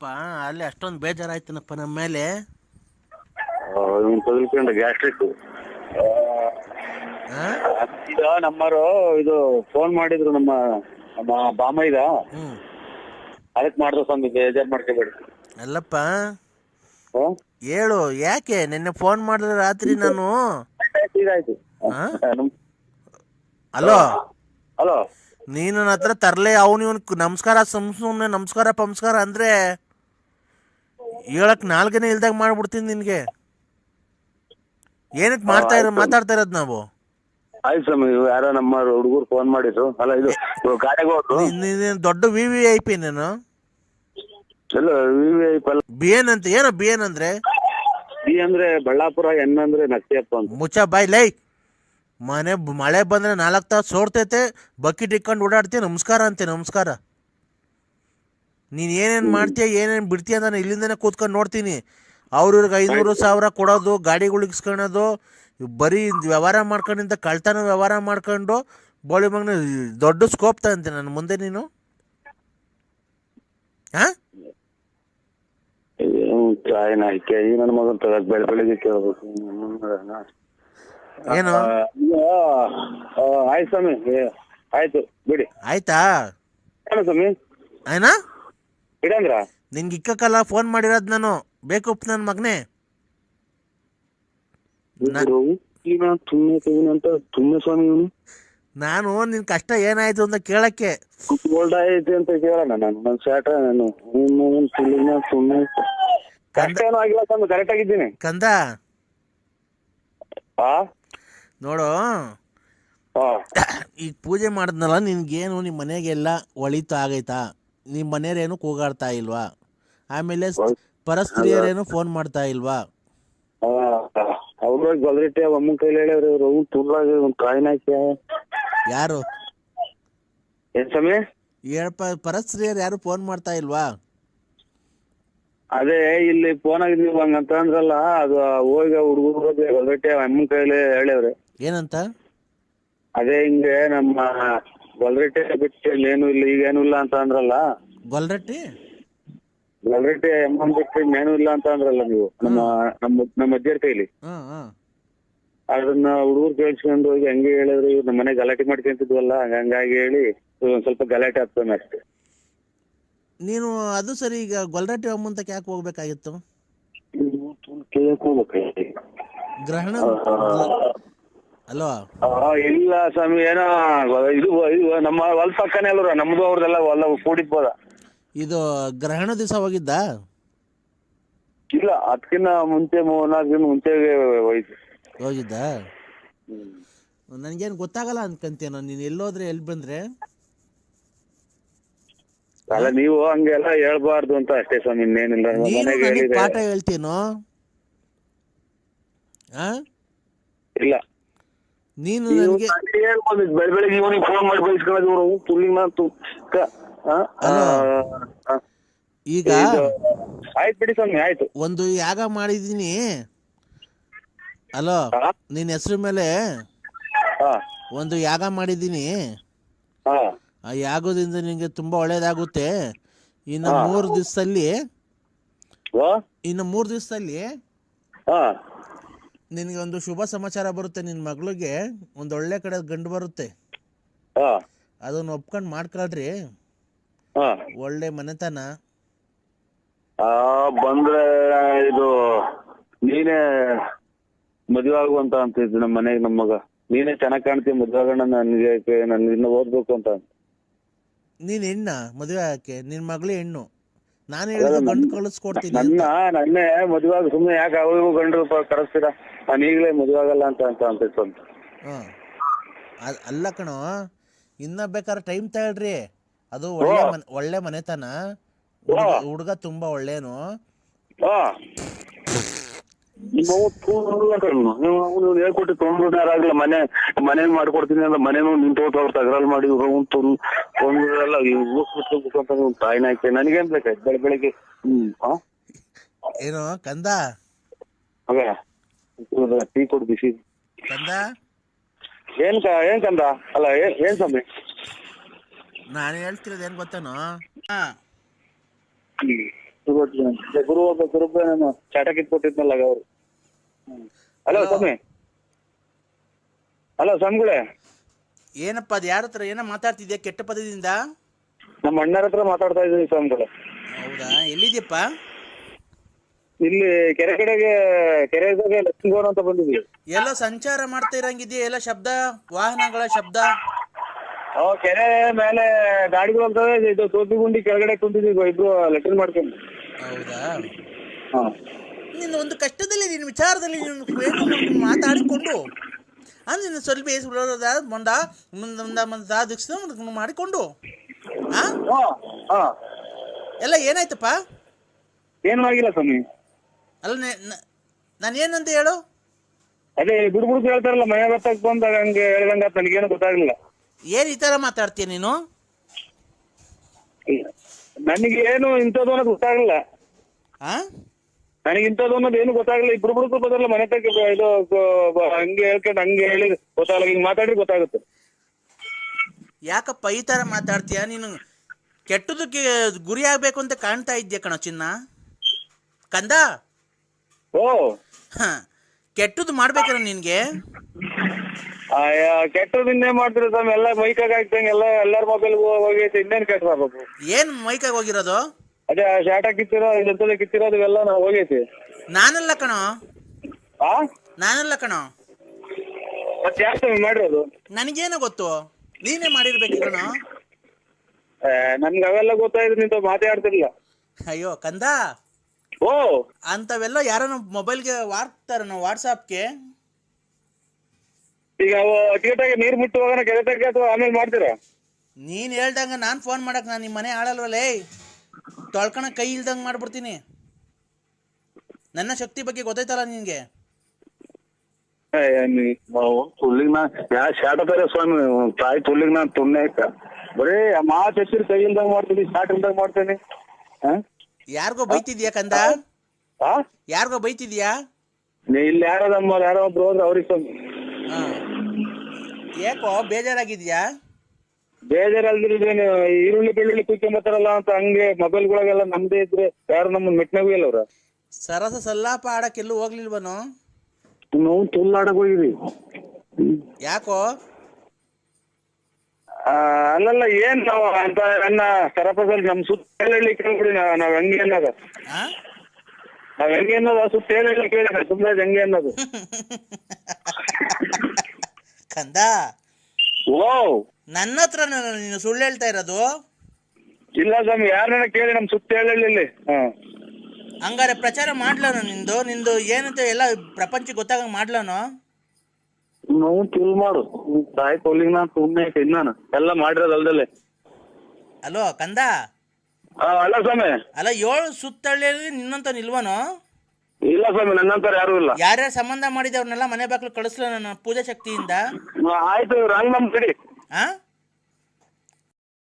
ಅಪ್ಪ ಅಲ್ಲಿ ಅಷ್ಟೊಂದು ಬೇಜಾರಾಯ್ತನಪ್ಪ ನಮ್ಮ ಮೇಲೆ? ಇವ್ನು ತಗಲ್ಕೊಂಡು ಗ್ಯಾಸ್ಟ್ರಿಕ್? ಈಗ ನಮ್ಮರು ಇದು ಫೋನ್ ಮಾಡಿದ್ರು ನಮ್ಮ ನಮ್ಮ ಹ್ಮ್. ಅದಕ್ಕೆ ಮಾಡಿದ್ರು ಸ್ವಾಮಿ ಬೇಜಾರ್ ಮಾಡ್ಕೋಬೇಡಿ. ಅಲ್ಲಪ್ಪ ಹ್ಮ್? ಹೇಳು ಯಾಕೆ ನಿನ್ನೆ ಫೋನ್ ಮಾಡಿದ್ರೆ ರಾತ್ರಿ ನಾನು? ಹಲೋ? ಹಲೋ? ನೀನು ನನ್ನ ಹತ್ರ ತರಲೆ ಅವನು ಇವನು ನಮಸ್ಕಾರ ಸುಮ್ನೆ ನಮಸ್ಕಾರ ಪಂಸ್ಕಾರ ಅಂದ್ರೆ ಹೇಳಕ್ ನಾಲ್ಕನೇ ಇಲ್ದಾಗ ಮಾಡ್ಬಿಡ್ತೀನಿ ನಿನ್ಗೆ. ಏನಕ್ಕೆ ಮಾಡ್ತಾ ಇರೋ ಮಾತಾಡ್ತಾ ಇರೋದು ನಾವು? ಆಯ್ತು ಸ್ವಾಮಿ ಇವ್ ಯಾರೋ ನಮ್ಮ ಹುಡುಗರು ಫೋನ್ ಮಾಡಿದ್ರು. ಅಲ್ಲ ಇದು ಗಾಡಿಗೆ ಹೋದ್ರು. ನೀನ್- ನೀನ್ ದೊಡ್ಡ ವಿ ವಿ ಐ ಪಿ ನೀನು? ಎಲ್ಲ V V I B N ಅಂತ ಏನೋ ಬಿ ಎನ್ ಅಂದ್ರೆ? ಬಿ ಅಂದ್ರೆ ಬಳ್ಳಾಪುರ ಎನ್ ಅಂದ್ರೆ ನಕ್ತಿಯಪ್ಪ ಅಂತ. ಮುಚ್ಚ ಬಾಯ್ ಲೈ. ಮನೆ ಮಳೆ ಬಂದ್ರೆ ನಾಲ್ಕು ತಾಸು ಸೋರ್ತೈತೆ. ಬಕೆಟ್ ಇಟ್ಕೊಂಡು ಓಡಾಡ್ತೀನಿ ನಮಸ್ಕಾರ ಅಂತೆ ನಮಸ್ಕಾರ. ನೀನು ಏನೇನು ಮಾಡ್ತೀಯ ಏನೇನು ಬಿಡ್ತೀಯ ನಾನು ಇಲ್ಲಿಂದನೇ ಕೂತ್ಕೊಂಡು ನೋಡ್ತೀನಿ. ಅವ್ರಿಗೆ ಐನೂರು ಸಾವಿರ ಕೊಡೋದು ಗಾಡಿಗಳು ಇಸ್ಕೊಳೋದು ಬರೀ ವ್ಯವಹಾರ ಮಾಡ್ಕೊಂಡಿಂದ ಕಳ್ತನ ವ್ಯವಹಾರ ಮಾಡ್ಕೊಂಡು ಬೋಳಿ ಮಗನ ದೊಡ್ಡ ಸ್ಕೋಪ್ ತಗಂತೀನಿ ನಾನು. ಮುಂದೆ ನೀನು? ಹಾಂ ನನ್ನ ಮಗನ್ ಬೆಳ ಬೆಳಿಗ್ಗೆ ಕೇಳ್ಬೇಕು. ಏನು? ಆಯ್ತು ಸ್ವಾಮಿ. ಆಯ್ತು ಬಿಡಿ. ಆಯ್ತಾ? ಏನು ಸ್ವಾಮಿ? ಇಡಂದ್ರ ನಿನ್ಗೆ ಇಕ್ಕಕ್ಕಲ್ಲ ಫೋನ್ ಮಾಡಿರೋದ್ ನಾನು. ಬೇಕು ನನ್ನ ಮಗನೇ. ಸುಮ್ಮನೆ ಸ್ವಾಮಿ ಇವನು? ನಾನು ನಿನ್ ಕಷ್ಟ ಏನಾಯ್ತು ಅಂತ ಕೇಳಕ್ಕೆ. ಗೋಲ್ಡ್ ಐತಿ ಅಂತ ಕೇಳೋಣ ನಾನು. ನನ್ನ ಸ್ಯಾಟ ನಾನು. ತುಳಿನ ತುಮ್ಮೆ ಕಷ್ಟ ಏನೂ ಆಗಿಲ್ಲ ಸ್ವಾಮಿ ಕರೆಕ್ಟ್ ಆಗಿದ್ದೀನಿ. ಕಂದ? ಆ? ನೋಡು. ಆ. ಈಗ ಪೂಜೆ ಮಾಡಿದ್ನಲ್ಲ ನಿನ್ಗೇನು ನಿಮ್ ಮನೆಗೆಲ್ಲ ಒಳಿತು ಆಗೈತಾ? ನಿಮ್ಮ ಮನೆಯವ್ರೇನು ಕೂಗಾಡ್ತಾ ಇಲ್ವಾ? ಆಮೇಲೆ ಪರಸ್ತ್ರೀಯರೇನು ಫೋನ್ ಮಾಡ್ತಾ ಇಲ್ವಾ? ಅವ್ರ ಗೊಲ್ರಿಟ್ಟೆ ಅಮ್ಮನ ಕೈಲಿ ಹೇಳಿದ್ರೆ ಅವ್ರು ಅವ್ನು ತುಂಬಾ ಒಂದು ಕಾಯಿನ ಹಾಕ್ಯ. ಯಾರು? ಏನ್ ಸಮಯ ಹೇಳಪ್ಪ ಪರಸ್ತ್ರೀಯರು ಯಾರು ಫೋನ್ ಮಾಡ್ತಾ ಇಲ್ವಾ? ಅದೇ ಇಲ್ಲಿ ಫೋನ್ ಆಗಿದ್ ನೀವು ಹಂಗಂತ ಅಂದ್ರಲ್ಲ ಅದು ಹೋಗಿ ಹುಡುಗರು ಗೊಲ್ರಿಟ್ಟೆ ಅಮ್ಮನ ಕೈಲಿ ಹೇಳ್ಯಾವ್ರಿ ಏನಂತ? ಅದೇ ಹಿಂಗೆ ನಮ್ಮ ಗೊಲ್ರಿಟ್ಟೆ ಬಿಟ್ಟು ಏನು ಇಲ್ಲ ಈಗೇನು ಇಲ್ಲ ಅಂತ ಅಂದ್ರಲ್ಲ? ಗೊಲ್ರಟ್ಟಿ? ಗೊಲ್ರಟ್ಟಿ ಅಮ್ಮನ್ ಬಿಟ್ಟು ಏನು ಇಲ್ಲ ಅಂತ ಅಂದ್ರಲ್ಲ ನೀವು ನಮ್ಮ ನಮ್ಮ ನಮ್ಮ ಅಜ್ಜಿಯರ್ ಕೈಲಿ? ಹಾಂ ಹಾಂ. ಅದನ್ನ ಹುಡುಗರು ಕೇಳಿಸ್ಕೊಂಡು ಹೋಗಿ ಹಂಗೆ ಹೇಳಿದ್ರು ಇವ್ರು ನಮ್ಮ ಮನೆ ಗಲಾಟೆ ಮಾಡ್ಕೊಂತಿದ್ವಲ್ಲ ಹಂಗಾಗಿ ಹೇಳಿ ಒಂದ್ ಸ್ವಲ್ಪ ಗಲಾಟೆ ಆಗ್ತಾನೆ ಅಷ್ಟೇ. ನೀನು ಅದು ಸರಿ ಈಗ ಗೊಲ್ರಟ್ಟಿ ಅಮ್ಮಂತಕ್ಕೆ ಯಾಕೆ ಹೋಗ್ಬೇಕಾಗಿತ್ತು? ಕೇಳಕ್ ಗ್ರಹಣ ಅಲ್ವಾ ಇಲ್ಲ ಸ್ವಾಮಿ ಏನೋ ಇದು ಇದು ನಮ್ಮ ಹೊಲ ಪಕ್ಕನೇ ಅಲ್ರ ನಮ್ದು ಅವ್ರದೆಲ್ಲ ಹೊಲ ಕೂಡಿದ್ಬೋದ? ಇದು ಗ್ರಹಣ ದಿವಸ ಹೋಗಿದ್ದ? ಇಲ್ಲ ಅದಕ್ಕಿನ್ನ ಮುಂಚೆ ಮೂರ್ನಾಲ್ಕು ದಿನ ಮುಂಚೆ ಹೋಯ್ತು ಹೋಗಿದ್ದ? ನನಗೇನು ಗೊತ್ತಾಗಲ್ಲ ಅನ್ಕಂತೀನೋ ನೀನು ಎಲ್ಲೋದ್ರೆ ಎಲ್ಲಿ ಬಂದ್ರೆ? ಅಲ್ಲ ನೀವು ಹಂಗೆಲ್ಲ ಹೇಳ್ಬಾರ್ದು ಅಂತ ಅಷ್ಟೇ ಸ್ವಾಮಿ ಇನ್ನೇನಿಲ್ಲ. ನೀನು ಮನೆಗೆ ಹೇಳಿದೆ. ಪಾಠ ಹೇಳ್ತೀನೋ? ಆ? ಇಲ್ಲ. ನೀನು ನನಗೆ ಬೆಳಿಗ್ಗೆ ಇವನಿಗೆ ಫೋನ್ ಮಾಡಿ ಇವರು. ಈಗ ಆಯ್ತು ಬಿಡಿ ಸ್ವಾಮಿ ಆಯ್ತು. ಒಂದು ಯಾಗ ಮಾಡಿದೀನಿ ಅಲೋ ನಿನ್ ನಿನ್ನ ಹೆಸರು ಮೇಲೆ ಒಂದು ಯಾಗ ಮಾಡಿದ್ದೀನಿ. ಹಾ ಆ ಯಾಗದಿಂದ ನಿಮಗೆ ತುಂಬಾ ಒಳ್ಳೇದಾಗುತ್ತೆ. ಇನ್ನು ಮೂರು ದಿವಸದಲ್ಲಿ ಓ ಇನ್ನು ಮೂರು ದಿವಸದಲ್ಲಿ ನಿನಗೆ ಒಂದು ಶುಭ ಸಮಾಚಾರ ಬರುತ್ತೆ ನಿನ್ನ ಮಗಳಿಗೆ ಒಂದು ಒಳ್ಳೆ ಕಡೆ ಗಂಡು ಬರುತ್ತೆ. ಅದನ್ನ ಒಪ್ಕೊಂಡು ಮಾಡ್ಕೊಳ್ರಿ. ಹಾ. ಒಳ್ಳೆ ಮನೆತನ. ಆ ಬಂದ್ರೆ ಇದು ನೀನೇ ಮದುವೆ ಆಗುವಂತ ಅಂತಿದ್ದು ನಮ್ಮ ಮನೆಗೆ ನಮ್ಮ ಮಗ. ನೀನೇ ಚೆನ್ನಾಗ್ ಕಾಣ್ತೀಯ ಮದುವೆ ಆಗೋಣ ನನ್ಗೆ ನನ್ ಇನ್ನು ಓದ್ಬೇಕು ಅಂತ. ನೀನ್ ಹೆಣ್ಣ ಮದುವೆ ಆಕೆ ನಿನ್ ಮಗಳು ಹೆಣ್ಣು. ನಾನು ಹೇಳಿದ ಗಂಡು ಕಳಿಸ್ಕೊಡ್ತೀನಿ ನನ್ನ ನನ್ನೇ ಮದುವೆ ಆಗ ಸುಮ್ಮನೆ ಯಾಕೆ ಅವು ಗಂಡು ಕರೆಸ್ತೀರಾ? ನಾನು ಈಗಲೇ ಮದುವೆ ಆಗಲ್ಲ ಅಂತ ಅಂತ ಅಂತಿತ್ತು ಅಂತ ಹಾಂ ಅಲ್ಲ ಕಣ ಇನ್ನ ಬೇಕಾದ್ರೆ ಟೈಮ್ ತಗೊಳ್ರಿ. ಅದು ಒಳ್ಳೆ ಮನೆ ಒಳ್ಳೆ ಮನೆತನ. ಹುಡ್ಗ- ತುಂಬಾ ಒಳ್ಳೇನು. ಹಾ ನಿಮ್ಮ ಅವ್ವ ತೂರು ಅಂತ ಅವ್ನು. ನೀವು ಅವ್ನು ಹೇಳ್ಕೊಟ್ಟು ತೊಂದ್ರೆ ಮನೆ ಮನೆ ಮಾಡ್ಕೊಡ್ತೀನಿ ಅಂತ ಮನೇನು ನಿಂತು ಅವ್ರು ತಗರಲ್ ಮಾಡಿ ಅವ್ನು ತೊಂದ್ ಅಂತ ತಾಯಿನ ಹಾಕಿ ನನಗೇನ್ ಬೇಕಾಯ್ತು? ಬೆಳ ಬೆಳಿಗ್ಗೆ. ಹ್ಮ್ ಹಾ? ಏನು ಕಂದ? ಇವ್ರ ಟೀ ಕೊಡು ಬಿಸಿ. ಕಂದ ಏನ್ ಕ ಏನ್ ಕಂದ ಅಲ್ಲ ಏನ್ ಏನ್ ಸ್ವಾಮಿ ನಾನು ಹೇಳ್ತಿರೋದು ಏನು ಗೊತ್ತೇನೋ. ಶುರು ಗುರು ಒಬ್ಬ ಗುರುಬ್ಬ ನಾನು ಚಾಟ ಕಿತ್ಕೊಟ್ಟಿದ್ನಲ್ಲ ಆಗ ಅವ್ರು. ಹಲೋ. ಸ್ವಾಮಿ. ಹಲೋ ಸ್ವಾಮಿಗಳೇ. ಏನಪ್ಪ ಅದು ಯಾರ ಹತ್ರ ಏನೋ ಮಾತಾಡ್ತಿದ್ಯಾ ಕೆಟ್ಟ ಪದದಿಂದ? ನಮ್ಮ ಅಣ್ಣರ ಹತ್ರ ಮಾತಾಡ್ತಾ ಇದ್ದೀನಿ ಸ್ವಾಮಿಗಳೇ. ಹೌದಾ? ಎಲ್ಲಿದ್ಯಪ್ಪ? ಇಲ್ಲಿ ಕೆರೆ ಕಡೆಗೆ ಕೆರೆ ಕಡೆಗೆ ಲಕ್ಷ್ಮೀ ಭವನ ಅಂತ ಬಂದಿದ್ವಿ. ಎಲ್ಲ ಸಂಚಾರ ಮಾಡ್ತಾ ಇರಂಗಿದ್ಯಾ? ಎಲ್ಲ ಶಬ್ದ? ವಾಹನಗಳ ಶಬ್ದ? ಓ ಕೆರೆ ಮೇಲೆ ಗಾಡಿಗಳು ಹೋಗ್ತವೆ ಇದು ತೋಪಿ ಗುಂಡಿ ಕೆಳಗಡೆ ಕುಂತಿದ್ವಿ ಇಬ್ರು ಲೆಟರ್ ಮಾಡ್ಕೊಂಡು. ಹೌದಾ? ಹಾ. ನಿನ್ನ ಒಂದು ಕಷ್ಟದಲ್ಲಿ ನಿನ್ನ ವಿಚಾರದಲ್ಲಿ ನೀನು ಏನು ಮಾಡ್ಕೊಂಡು ಮಾತಾಡಿಕೊಂಡು ಅಂದ್ರೆ ನೀನು ಸ್ವಲ್ಪ ಏಸು ಮಂದ ಮುಂದ ಮುಂದ ಮುಂದ ಮುಂದ ದಿಕ್ಸ ಮಾಡಿಕೊಂಡು ಆ? ಹಾ ಹಾ. ಎಲ್ಲ ಏನಾಯ್ತಪ್ಪ? ಏನೂ ಆಗಿಲ್ಲ ಸ್ವಾಮಿ? ಅಲ್ಲ ನಾನು ಏನಂತ ಹೇಳು? ಅದೇ ಬುಡ್ ಬುಡ್ ಹೇಳ್ತಾರಲ್ಲ ಮನೆ ಬತ್ತಕ್ ಬಂದಾಗ ಹಂಗೆ ಹೇಳ್ದಂಗ ನನಗೇನು ಗೊತ್ತಾಗ್ಲಿಲ್ಲ. ಏನ್ ಈ ತರ ಮಾತಾಡ್ತೀಯ ನೀನು? ನನಗೆ ಏನು ಇಂಥದ್ದು ಅನ್ನೋದು ಗೊತ್ತಾಗ್ಲಿಲ್ಲ. ಆ? ನನಗೆ ಇಂಥದ್ದು ಅನ್ನೋದು ಏನು ಗೊತ್ತಾಗ್ಲಿಲ್ಲ. ಇಬ್ರು ಬುಡ್ಕು ಬದಲ್ಲ ಮನೆ ತಗ ಇದು ಬ- ಹಂಗೆ ಹೇಳ್ಕೊಂಡು ಹಂಗೆ ಹೇಳಿ ಗೊತ್ತಾಗಲ್ಲ ಹಿಂಗ್ ಮಾತಾಡಿ ಗೊತ್ತಾಗುತ್ತೆ. ಯಾಕಪ್ಪ ಈ ತರ ಮಾತಾಡ್ತೀಯ? ನೀನು ಕೆಟ್ಟದಕ್ಕೆ ಗುರಿ ಆಗ್ಬೇಕು ಅಂತ ಕಾಣ್ತಾ ಇದ್ಯಾ ಕಣ ಚಿನ್ನ. ಕಂದ? ಓ. ಹಾ. ಕೆಟ್ಟದ್ದು ಮಾಡ್ಬೇಕಲ್ಲ ನಿನಗೆ? ಆಯ ಕೆಟ್ಟದ್ದು ಇನ್ನೇ ಮಾಡ್ತಿರೋ ಸ್ವಾಮಿ. ಎಲ್ಲ ಮೈಕಾಗ ಹಾಕ್ತಂಗೆ ಎಲ್ಲ ಎಲ್ಲಾರ ಮೊಬೈಲ್ ಹೋಗೈತೆ ಇನ್ನೇನ್ ಕೆಟ್ಟ ಬಾಬು ಏನು ಮೈಕಾಗ ಹೋಗಿರೋದು? ಅದೇ ಶಾಟ ಕಿತ್ತಿರೋ ಇದೆಂತದ ಕಿತ್ತಿರೋದು ಇವೆಲ್ಲ ನಾವು ಹೋಗೈತಿ ನಾನಲ್ಲ ಕಣೋ. ಆ? ನಾನಲ್ಲ ಕಣೋ. ಮತ್ತೆ ಯಾಕೆ ಸ್ವಾಮಿ ಮಾಡಿರೋದು? ನನಗೇನು ಗೊತ್ತು. ನೀನೇ ಮಾಡಿರ್ಬೇಕು ಕಣೋ ನನ್ಗೆ ಅವೆಲ್ಲ ಗೊತ್ತಾಯ್ತು ನಿಂತ ಮಾತಾಡ್ತಿರ್ಲಿಲ್ಲ ಅಯ್ಯೋ ಕಂದ. ಓ! ಅಂಥವೆಲ್ಲ ಯಾರನ್ನ ಮೊಬೈಲ್ಗೆ ವಾಡ್ತಾರನೋ ವಾಟ್ಸಾಪ್ಗೆ? ಈಗ ಅವು ಅತಿಗೆಟ್ಟಾಗಿ ನೀರ್ ಮುಟ್ಟುವಾಗ ಕೆಲಸಕ್ಕೆ ಅಥವಾ ಆಮೇಲೆ ಮಾಡ್ತೀರಾ? ನೀನ್ ಹೇಳ್ದಂಗ ನಾನ್ ಫೋನ್ ಮಾಡಕ್ ನಾನು ನಿಮ್ ಮನೆ ಆಳಲ್ವಲ್ಲೇ? ತೊಳ್ಕಣ ಕೈ ಇಲ್ದಂಗ್ ಮಾಡ್ಬಿಡ್ತೀನಿ. ನನ್ನ ಶಕ್ತಿ ಬಗ್ಗೆ ಗೊತ್ತಾಯ್ತಲ್ಲ ನಿನ್ಗೆ? ತುಲ್ಲಿಗ್ ನಾ ಯಾ ಶಾಟ ಬೇರೆ ಸ್ವಾಮಿ ತಾಯಿ ತುಲ್ಲಿಗ್ ನಾ ಬರೇ ಬರೀ ಮಾತು ಹೆಚ್ಚಿರ್ ಕೈ ಇಲ್ದಂಗ ಮಾಡ್ತೀನಿ ಶಾಟ್ ಇಲ್ದಂಗ ಮಾಡ್ತೀನಿ? ಯಾರಿಗೋ ಬೈತಿದ್ಯಾ ಕಂದ? ಆ? ಯಾರಿಗೋ ಬೈತಿದ್ಯಾ? ನೀ ಇಲ್ಲಿ ಯಾರೋ ನಮ್ಮ ಯಾರೋ ಒಬ್ರು ಹೋದ್ರೆ ಅವ್ರಿಗೆ ಹಾ ಹಾಂ. ಯಾಕೋ ಬೇಜಾರಾಗಿದ್ಯಾ? ಬೇಜಾರಲ್ದಿರಿ ಈರುಳ್ಳಿ ಬೆಳ್ಳುಳ್ಳಿ ಕುಯ್ಕೊಂಬತ್ತಾರಲ್ಲ ಅಂತ ಹಂಗೆ ಮೊಬೈಲ್ಗಳಿಗೆಲ್ಲ ನಮ್ದೇ ಇದ್ರೆ ಯಾರು ನಮ್ಮ ಮೆಟ್ನಾಗೂ ಇಲ್ಲ ಅವ್ರ. ಸರಸ ಸಲ್ಲಾಪ ಆಡಕ್ಕೆಲ್ಲೂ ಹೋಗ್ಲಿಲ್ವನು? ನಾವು ತುಲ್ಲಾಡಕ್ ಹೋಗಿದ್ವಿ ಯಾಕೋ? ಅಲ್ಲಲ್ಲ ಏನ್ ನಾವು ಅಂತ ನನ್ನ ಸರಪದಲ್ಲಿ ನಮ್ ಸುತ್ತ ಹೇಳಿ ಕೇಳ್ಬಿಡಿ ನಾವ್ ನಾವ್ ಹೆಂಗೆ ಅನ್ನೋದು. ಆ? ನಾವ್ ಹೆಂಗೆ ಅನ್ನೋದು ಆ ಸುತ್ತ ಹೇಳಿ ಕೇಳಿ ಸುಮ್ಮನೆ ಹೆಂಗೆ ಅನ್ನೋದು. ಕಂದ? ಓ ನನ್ನ ಹತ್ರ ನೀನು ಸುಳ್ಳು ಹೇಳ್ತಾ ಇರೋದು? ಇಲ್ಲ ಸ್ವಾಮಿ ಯಾರನ್ನ ಕೇಳಿ ನಮ್ ಸುತ್ತ ಹೇಳಿ ಇಲ್ಲಿ ಹಾ. ಹಂಗಾರೆ ಪ್ರಚಾರ ಮಾಡ್ಲನು ನಿಂದು? ನಿಂದು ಏನಂತ ಎಲ್ಲ ಪ್ರಪಂಚಕ್ಕೆ ಗೊತ್ತಾಗಂಗೆ ಮಾಡ್ಲನು? ನಾವು ಕಿಲ್ ಮಾಡು. ತಾಯಿ ಕೋಲಿಗೆ ನಾ ಸುಮ್ಮನೆ ನಾನು. ಎಲ್ಲ ಮಾಡಿರೋದು ಅಲ್ದಲ್ಲೇ. ಅಲೋ ಕಂದ? ಆ, ಅಲ್ಲ ಸ್ವಾಮಿ. ಅಲ್ಲ ಏಳು ಸುತ್ತಳ್ಳಿಯಲ್ಲಿ ನಿನ್ನಂತ ನಿಲ್ವನು? ಇಲ್ಲ ಸ್ವಾಮಿ ನನ್ನಂತರ ಯಾರು ಇಲ್ಲ. ಯಾರ್ಯಾರ ಸಂಬಂಧ ಮಾಡಿದವ್ರನ್ನೆಲ್ಲ ಮನೆ ಬಾಗ್ಲು ಕಳಿಸ್ಲ ನಾನು ಪೂಜಾ ಶಕ್ತಿಯಿಂದ? ಆಯ್ತು ರಂಗ್ ನಮ್ ಬಿಡಿ. ಆ?